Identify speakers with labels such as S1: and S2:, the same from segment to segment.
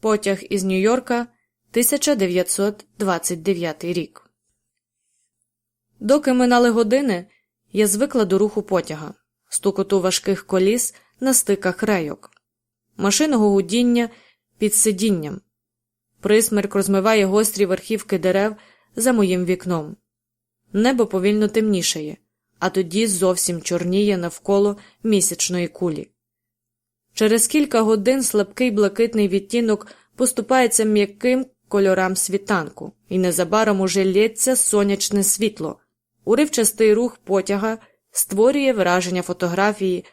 S1: Потяг із Нью-Йорка, 1929 рік. Доки минали години, я звикла до руху потяга, стукоту важких коліс на стиках рейок, машинного гудіння під сидінням. Присмерк розмиває гострі верхівки дерев за моїм вікном. Небо повільно темнішає, а тоді зовсім чорніє навколо місячної кулі. Через кілька годин слабкий блакитний відтінок поступається м'яким кольорам світанку, і незабаром уже лється сонячне світло. Уривчастий рух потяга створює враження фотографії,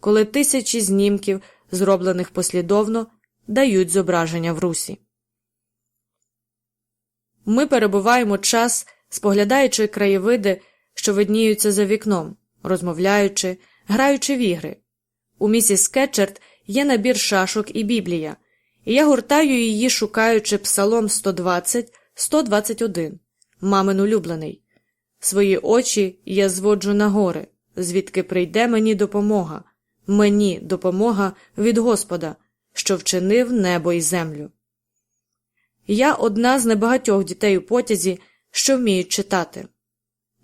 S1: коли тисячі знімків, зроблених послідовно, дають зображення в русі. Ми перебуваємо час, споглядаючи краєвиди, що видніються за вікном, розмовляючи, граючи в ігри. У місіс Кетчерт є набір шашок і біблія, і я гуртаю її, шукаючи псалом 120, 121, мамин улюблений. Свої очі я зводжу на гори, звідки прийде мені допомога, мені допомога від Господа, що вчинив небо і землю. Я одна з небагатьох дітей у потязі, що вміють читати.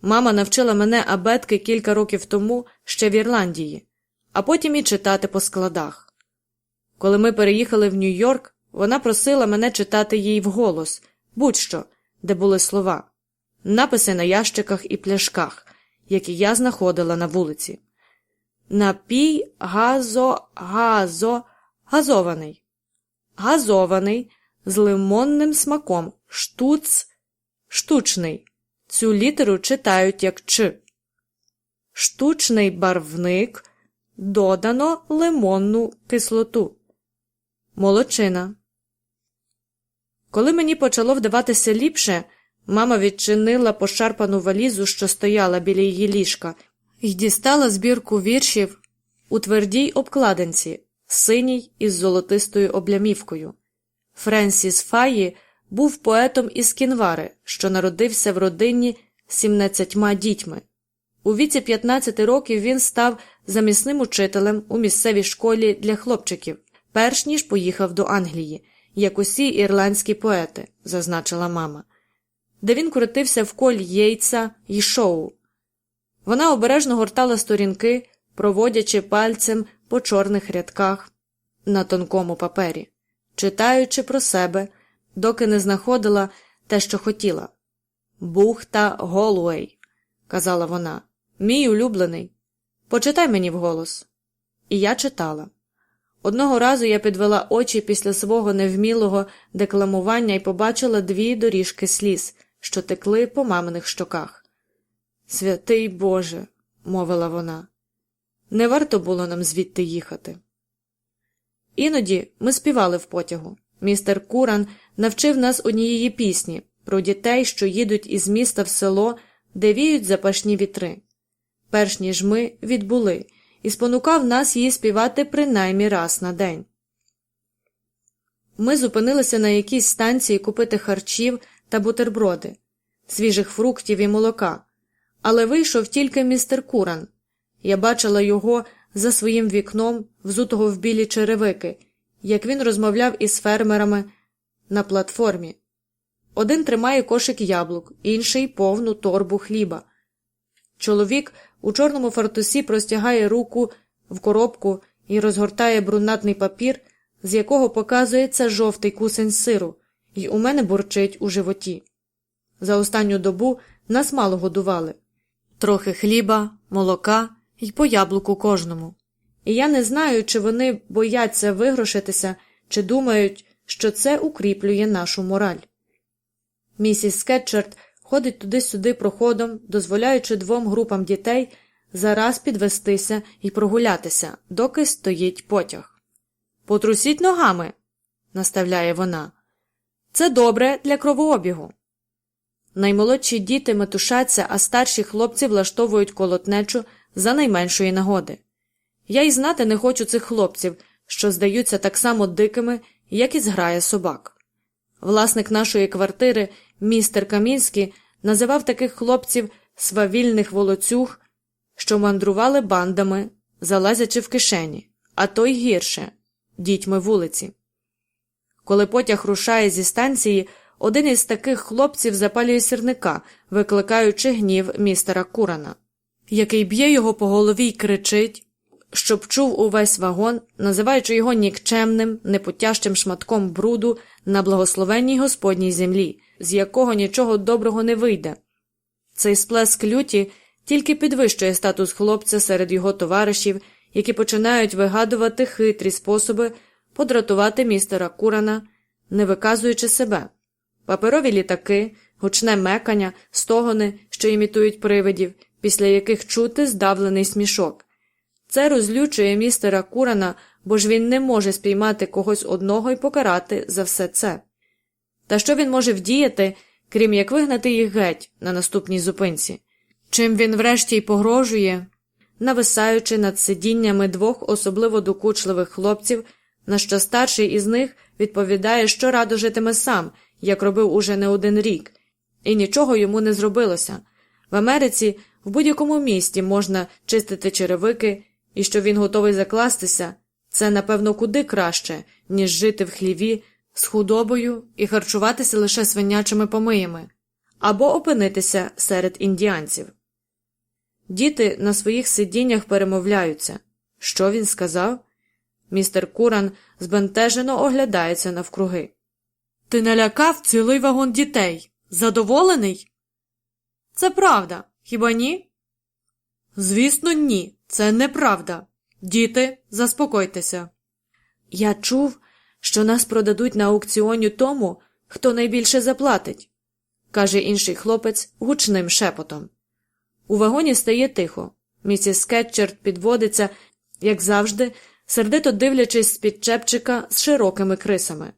S1: Мама навчила мене абетки кілька років тому ще в Ірландії, а потім і читати по складах. Коли ми переїхали в Нью-Йорк, вона просила мене читати їй вголос, будь-що, де були слова, написи на ящиках і пляшках, які я знаходила на вулиці. Напій газо, газо, газований, газований з лимонним смаком, штуц, штучний. Цю літеру читають як Ч. Штучний барвник додано лимонну кислоту. Молочина. Коли мені почало вдаватися ліпше, мама відчинила пошарпану валізу, що стояла біля її ліжка, і дістала збірку віршів у твердій обкладинці, синій із золотистою облямівкою. Френсіс Фаї був поетом із Кінвари, що народився в родині 17 дітьми. У віці 15 років він став замісним учителем у місцевій школі для хлопчиків, перш ніж поїхав до Англії, як усі ірландські поети, зазначила мама, де він крутився в колі Єйца й шоу. Вона обережно гортала сторінки, проводячи пальцем по чорних рядках на тонкому папері, читаючи про себе, доки не знаходила те, що хотіла. Бухта Голуей, казала вона, мій улюблений. Почитай мені вголос. І я читала. Одного разу я підвела очі після свого невмілого декламування і побачила дві доріжки сліз, що текли по маминих щоках. Святий Боже, мовила вона, не варто було нам звідти їхати. Іноді ми співали в потягу. Містер Куран навчив нас однієї пісні про дітей, що їдуть із міста в село, де віють запашні вітри. Перш ніж ми відбули, і спонукав нас її співати принаймні раз на день. Ми зупинилися на якійсь станції купити харчів та бутерброди, свіжих фруктів і молока, але вийшов тільки містер Куран. Я бачила його за своїм вікном, взутого в білі черевики, як він розмовляв із фермерами на платформі. Один тримає кошик яблук, інший повну торбу хліба. Чоловік у чорному фартусі простягає руку в коробку і розгортає брунатний папір, з якого показується жовтий кусень сиру, і у мене бурчить у животі. За останню добу нас мало годували трохи хліба, молока і по яблуку кожному. І я не знаю, чи вони бояться вигрошитися, чи думають, що це укріплює нашу мораль. Місіс Скетчерт ходить туди-сюди проходом, дозволяючи двом групам дітей зараз підвестися і прогулятися, доки стоїть потяг. Потрусіть ногами, наставляє вона. Це добре для кровообігу. Наймолодші діти метушаться, а старші хлопці влаштовують колотнечу за найменшої нагоди. Я й знати не хочу цих хлопців, що здаються так само дикими, як і зграє собак. Власник нашої квартири, містер Камінський, називав таких хлопців свавільних волоцюг, що мандрували бандами, залазячи в кишені, а то й гірше дітьми вулиці. Коли потяг рушає зі станції, один із таких хлопців запалює сірника, викликаючи гнів містера Курана, який б'є його по голові й кричить, щоб чув увесь вагон, називаючи його нікчемним, непотяжчим шматком бруду на благословенній Господній землі, з якого нічого доброго не вийде. Цей сплеск люті тільки підвищує статус хлопця серед його товаришів, які починають вигадувати хитрі способи подратувати містера Курана, не виказуючи себе. Паперові літаки, гучне мекання, стогони, що імітують привидів, після яких чути здавлений смішок. Це розлючує містера Курана, бо ж він не може спіймати когось одного і покарати за все це. Та що він може вдіяти, крім як вигнати їх геть на наступній зупинці? Чим він врешті й погрожує, нависаючи над сидіннями двох особливо докучливих хлопців, на що старший із них відповідає, що радо житиме сам, як робив уже не один рік, і нічого йому не зробилося. В Америці в будь-якому місті можна чистити черевики, і що він готовий закластися, це, напевно, куди краще, ніж жити в хліві з худобою і харчуватися лише свинячими помиями, або опинитися серед індіанців. Діти на своїх сидіннях перемовляються. Що він сказав? Містер Куран збентежено оглядається навкруги. Ти налякав цілий вагон дітей. Задоволений? Це правда, хіба ні? Звісно, ні. Це неправда. Діти, заспокойтеся. Я чув, що нас продадуть на аукціоні тому, хто найбільше заплатить, каже інший хлопець гучним шепотом. У вагоні стає тихо. Місіс Скетчерт підводиться, як завжди, сердито дивлячись з-під чепчика з широкими крисами.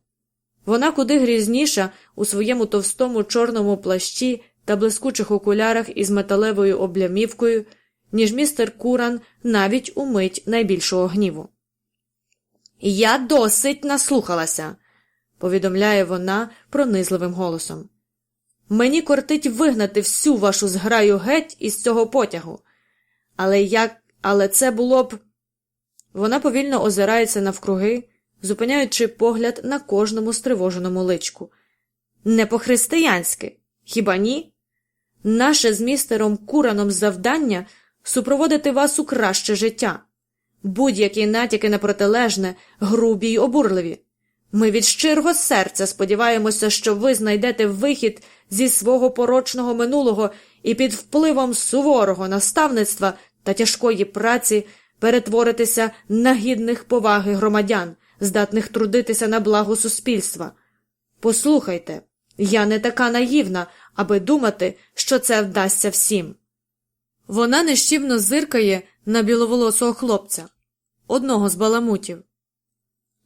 S1: Вона куди грізніша у своєму товстому чорному плащі та блискучих окулярах із металевою облямівкою, ніж містер Куран навіть у мить найбільшого гніву. Я досить наслухалася, повідомляє вона пронизливим голосом. Мені кортить вигнати всю вашу зграю геть із цього потягу. Але як. Але це було б. Вона повільно озирається навкруги, зупиняючи погляд на кожному стривоженому личку. Не по-християнськи, хіба ні? Наше з містером Кураном завдання супроводити вас у краще життя. Будь-які натяки на протилежне, грубі й обурливі. Ми від щирого серця сподіваємося, що ви знайдете вихід зі свого порочного минулого і під впливом суворого наставництва та тяжкої праці перетворитеся на гідних поваги громадян, здатних трудитися на благо суспільства. Послухайте, я не така наївна, аби думати, що це вдасться всім. Вона нещівно зиркає на біловолосого хлопця, одного з баламутів.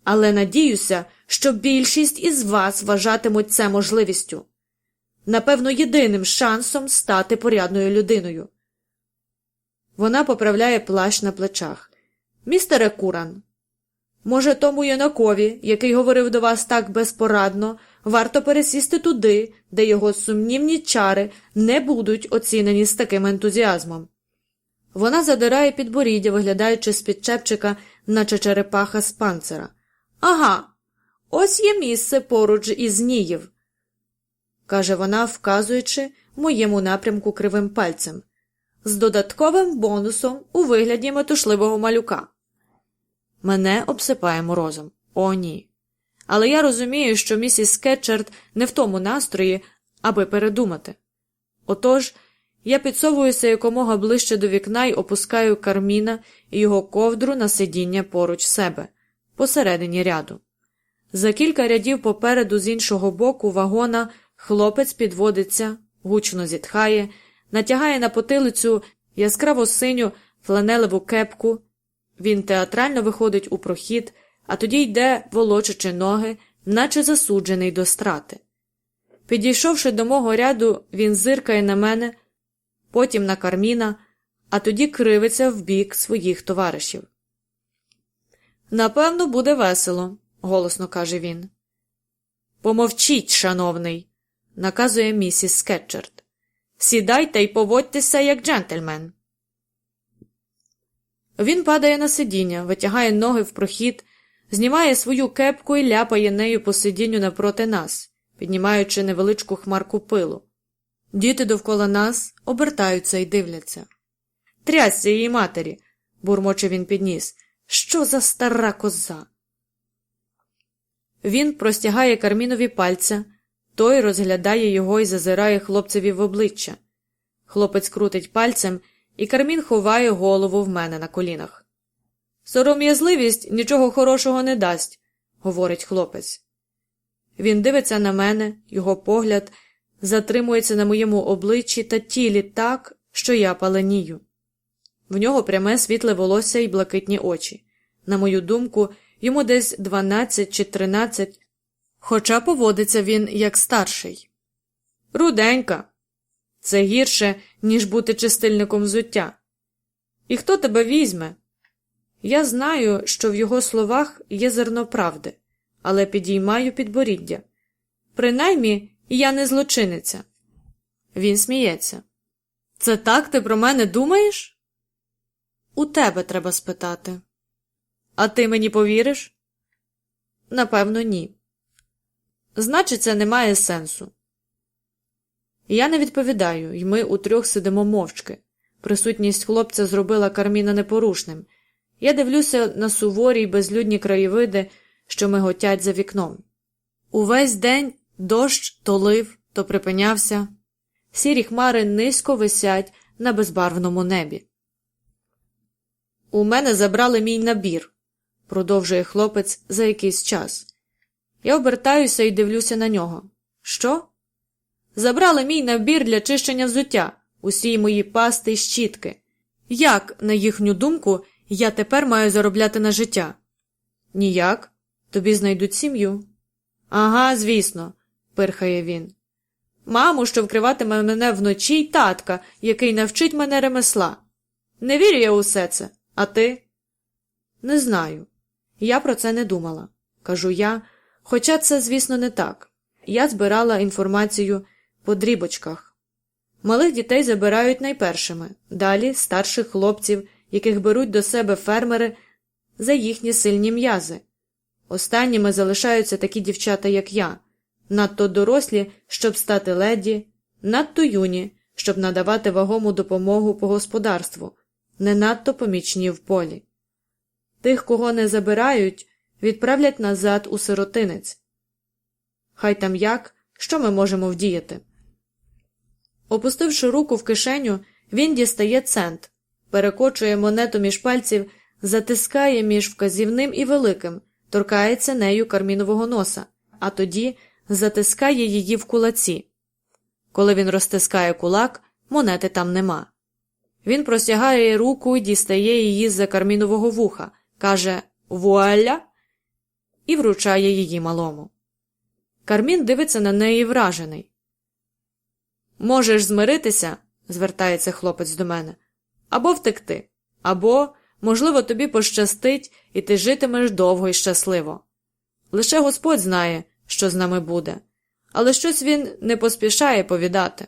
S1: Але надіюся, що більшість із вас вважатимуть це можливістю напевно, єдиним шансом стати порядною людиною. Вона поправляє плащ на плечах. Містере Куран, може, тому юнакові, який говорив до вас так безпорадно, варто пересісти туди, де його сумнівні чари не будуть оцінені з таким ентузіазмом. Вона задирає підборіддя, виглядаючи з під чепчика, наче черепаха з панцира. Ага, ось є місце поруч із Ніїв, каже вона, вказуючи моєму напрямку кривим пальцем, з додатковим бонусом у вигляді метушливого малюка. Мене обсипає морозом. О, ні. Але я розумію, що місіс Скетчерт не в тому настрої, аби передумати. Отож, я підсовуюся якомога ближче до вікна і опускаю карміна і його ковдру на сидіння поруч себе, посередині ряду. За кілька рядів попереду з іншого боку вагона хлопець підводиться, гучно зітхає, натягає на потилицю яскраво синю фланелеву кепку. Він театрально виходить у прохід, а тоді йде, волочачи ноги, наче засуджений до страти. Підійшовши до мого ряду, він зиркає на мене, потім на карміна, а тоді кривиться в бік своїх товаришів. Напевно, буде весело, голосно каже він. Помовчіть, шановний, наказує місіс Скетчерт. Сідайте й поводьтеся, як джентльмен. Він падає на сидіння, витягає ноги в прохід, знімає свою кепку і ляпає нею по сидінню напроти нас, піднімаючи невеличку хмарку пилу. Діти довкола нас обертаються і дивляться. Трясся її матері, бурмоче він підніс. Що за стара коза? Він простягає Кармінові пальця, той розглядає його і зазирає хлопцеві в обличчя. Хлопець крутить пальцем, і Кармін ховає голову в мене на колінах. Сором'язливість нічого хорошого не дасть, говорить хлопець. Він дивиться на мене, його погляд затримується на моєму обличчі та тілі так, що я паленію. В нього пряме світле волосся і блакитні очі. На мою думку, йому десь 12 чи 13, хоча поводиться він як старший. Руденька. Це гірше, ніж бути чистильником взуття. І хто тебе візьме? Я знаю, що в його словах є зерно правди, але підіймаю підборіддя. Принаймні, я не злочиниця. Він сміється. Це так ти про мене думаєш? У тебе треба спитати. А ти мені повіриш? Напевно, ні. Значить, це не має сенсу. Я не відповідаю, і ми утрьох сидимо мовчки. Присутність хлопця зробила Карміна непорушним. Я дивлюся на суворі й безлюдні краєвиди, що миготять за вікном. Увесь день дощ то лив, то припинявся. Сірі хмари низько висять на безбарвному небі. У мене забрали мій набір, продовжує хлопець за якийсь час. Я обертаюся і дивлюся на нього. Що? Забрали мій набір для чищення взуття, усі мої пасти й щітки. Як, на їхню думку, я тепер маю заробляти на життя? Ніяк. Тобі знайдуть сім'ю. Ага, звісно, пирхає він. Маму, що вкриватиме мене вночі, й татка, який навчить мене ремесла. Не вірю я усе це, а ти? Не знаю. Я про це не думала, кажу я, хоча це, звісно, не так. Я збирала інформацію по дрібочках. Малих дітей забирають найпершими, далі старших хлопців, яких беруть до себе фермери за їхні сильні м'язи. Останніми залишаються такі дівчата, як я, надто дорослі, щоб стати леді, надто юні, щоб надавати вагому допомогу по господарству, не надто помічні в полі. Тих, кого не забирають, відправлять назад у сиротинець. Хай там як, що ми можемо вдіяти. Опустивши руку в кишеню, він дістає цент, перекочує монету між пальців, затискає між вказівним і великим, торкається нею кармінового носа, а тоді затискає її в кулаці. Коли він розтискає кулак, монети там нема. Він простягає руку і дістає її з-за кармінового вуха, каже Вуаля і вручає її малому. Кармін дивиться на неї вражений. Можеш змиритися, звертається хлопець до мене, або втекти, або, можливо, тобі пощастить, і ти житимеш довго і щасливо. Лише Господь знає, що з нами буде, але щось він не поспішає повідати.